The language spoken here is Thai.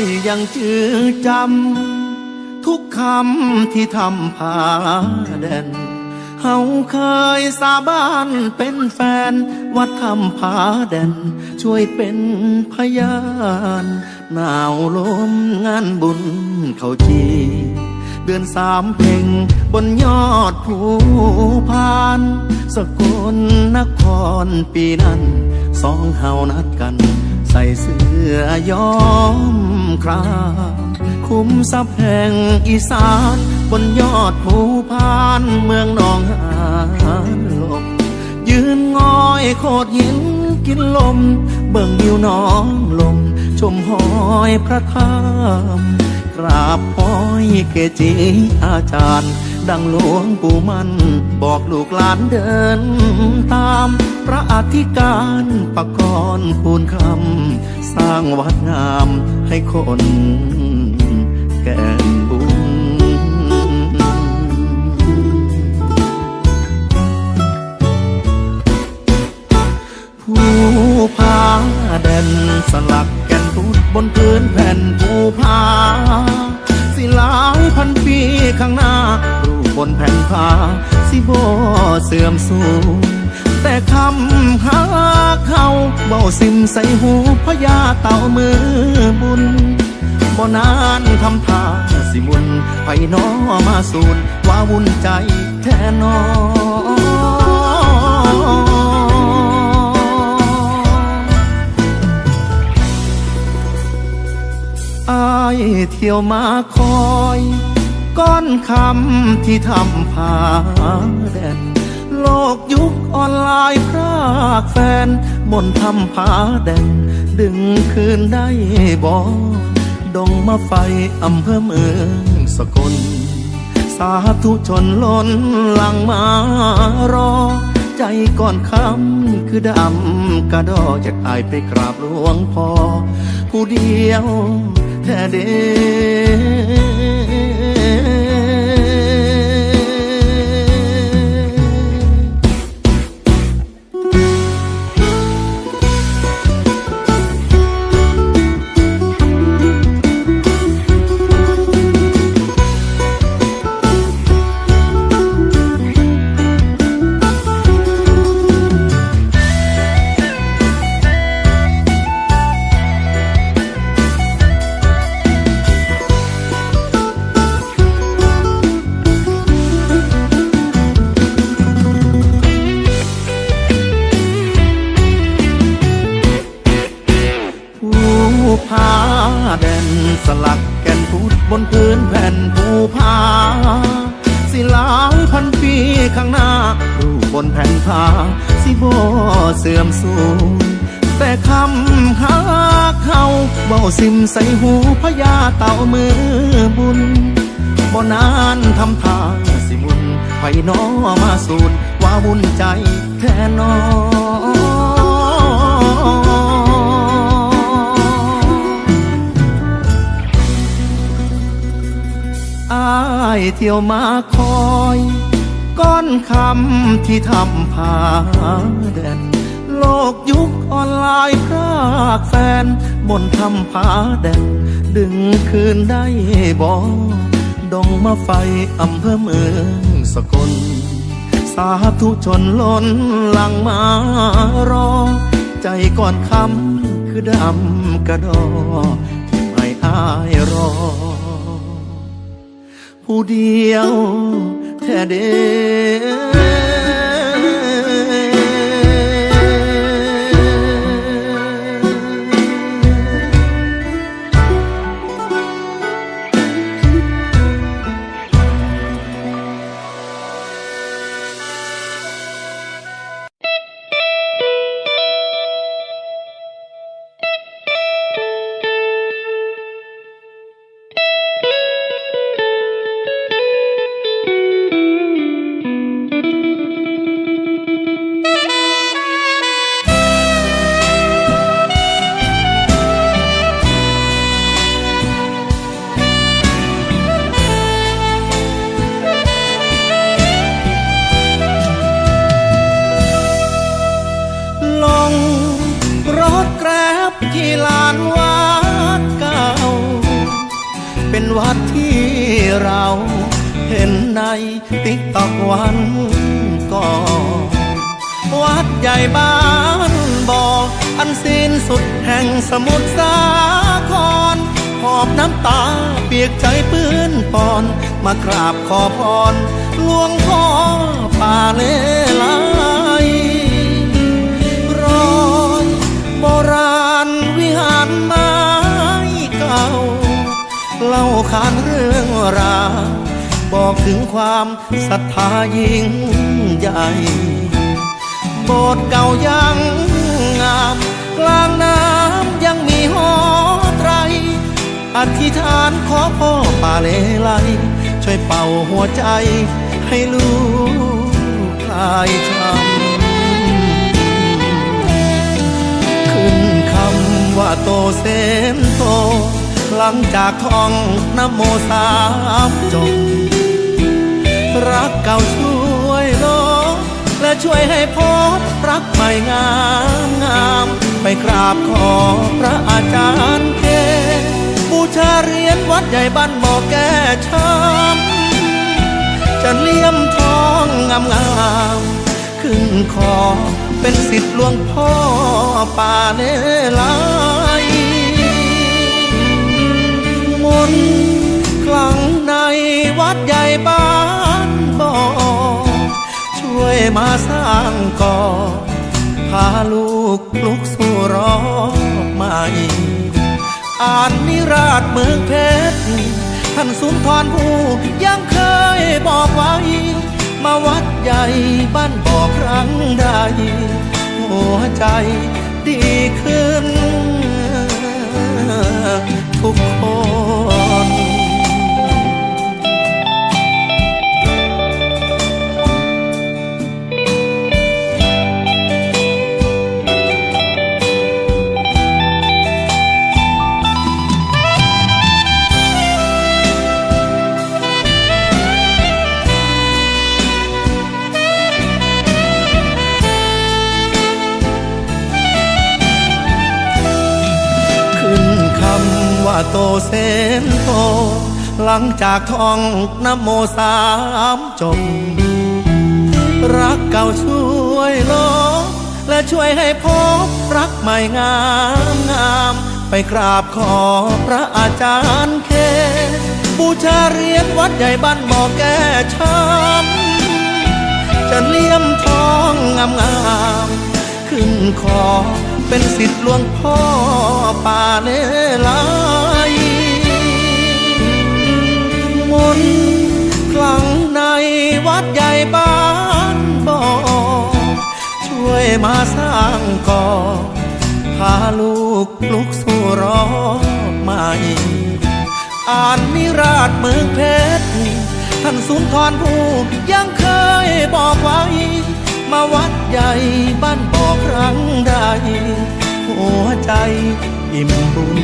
ายยังจือจำ ทุกคำที่ทำผ่าแดนเฮาเคยสาบานเป็นแฟนว่าทำผาแดน ช่วยเป็นพยาน หนาวลมงานบุญเขาจี เดือนสามเพ่งบนยอดภูพาน สกลนครปีนั้น สองเฮานัดกัน ใส่เสื้อย้อม ครามคุ้มซับแห่งอีสาน บนยอดภูพานเมืองนองหานลมยืนงอยโคดหินกินลม เบิ่งยิวน้องลม ชมหอยพระธามกราบหอยเกจิอาจารย์ ดังหลวงปู่มัน บอกลูกหลานเดิน ตามพระอธิการประกรณ์คูณคำสร้างวัดงามให้คนแก่นบุญผู้พาแดนสลักแก่นพุดบนพื้นแผ่นภูพาสิลายพันปีข้างหน้า นแผ่นผ้าสิโบเสื่อมสูญแต่คำหาเขาเบาซิมใส่หูพญาเต่ามือบุญบ่นานทำท่าสิมุนไผน้อมาสูนว่าวุ่นใจแท้นออเที่ยวมาคอย ก้อนคำที่ทำผาแดนโลกยุคออนไลน์พรากแฟนบนทำผาแดนดึงคืนได้บ่ดงมาไฟอำเภอเมืองสกล สาธุชนล้นหลังมารอ ใจก่อนคำคือดำกระดอจากอายไปกราบหลวงพ่อผู้เดียวแท้เด นพื้นแผ่นภูพาสิหลายพันปีข้างหน้ารูบนแผ่นผาสิโบเสื่อมสูญแต่คำหาเขาเบาซิมใส่หูพญาเต่ามือบุญบ่นานทำท่าสิมุนไผน้อมาสูนว่าวุ่นใจแท้นออ เที่ยวมาคอย ก้อนคำที่ทำผาแดนโลกยุคออนไลน์พรากแฟนบนทำผาแดนดึงคืนได้บ่ดองมาไฟอำเภอเมืองสกล สาธุชนล้นหลังมารอ ใจก่อนคำคือดำกระดอที่ไม่อายรอ ผู้เดียวแท้เด ที่ลานวัดเก่า เป็นวัดที่เราเห็นในติ๊กตอกวันก่อนวัดใหญ่บ้านบ่ออันสิ้นสุดแห่งสมุทรสาครหอบน้ำตาเปียกใจปื้นปอน มากราบขอพรหลวงพ่อป่าเลไล ขานเรื่องราวบอกถึงความศรัทธายิ่งใหญ่โบสถ์เก่ายังงาม กลางน้ำยังมีหอไตร อธิษฐานขอพ่อป่าเลไลช่วยเป่าหัวใจให้ลูกคลายช้ำขึ้นคำว่าโตเซนโต หลังจากท่องนโมสามจบ รักเก่าช่วยลบและช่วยให้พบรักใหม่งามงาม ไปกราบขอพระอาจารย์เกบูชาเรียญวัดใหญ่บ้านหมอแก้ช้ำจะเลี่ยมทองงามงามขึ้นคอเป็นสิทธิ์หลวงพ่อป่าเนลาย นคลังในวัดใหญ่บ้านบ่อช่วยมาสร้างก่อพาลูกลุกสู่รอบใหม่อ่านนิราชเมืองเพชรท่านสุนทรผู้ยังเคยบอกไว้ มาวัดใหญ่บ้านบ่อครั้งใดหัวใจดี เซนโต หลังจากท่องนโมสามจบ รักเก่าช่วยลบและช่วยให้พบรักใหม่งามงามไปกราบขอพระอาจารย์เคบูชาเรียญวัดใหญ่บ้านหมอแก้ช้ำจะเลี่ยมทองงามงามขึ้นคอเป็นสิทธิ์หลวงพ่อป่าเนลาย นคลังในวัดใหญ่บ้านบ่อช่วยมาสร้างก่อพาลูกลุกสู่รอบใหม่อ่านนิราชเมืองเพชรท่านสุนทรผู้ยังเคยบอกไว้ มาวัดใหญ่บ้านบอกครั้งใด หัวใจอิ่มบุญ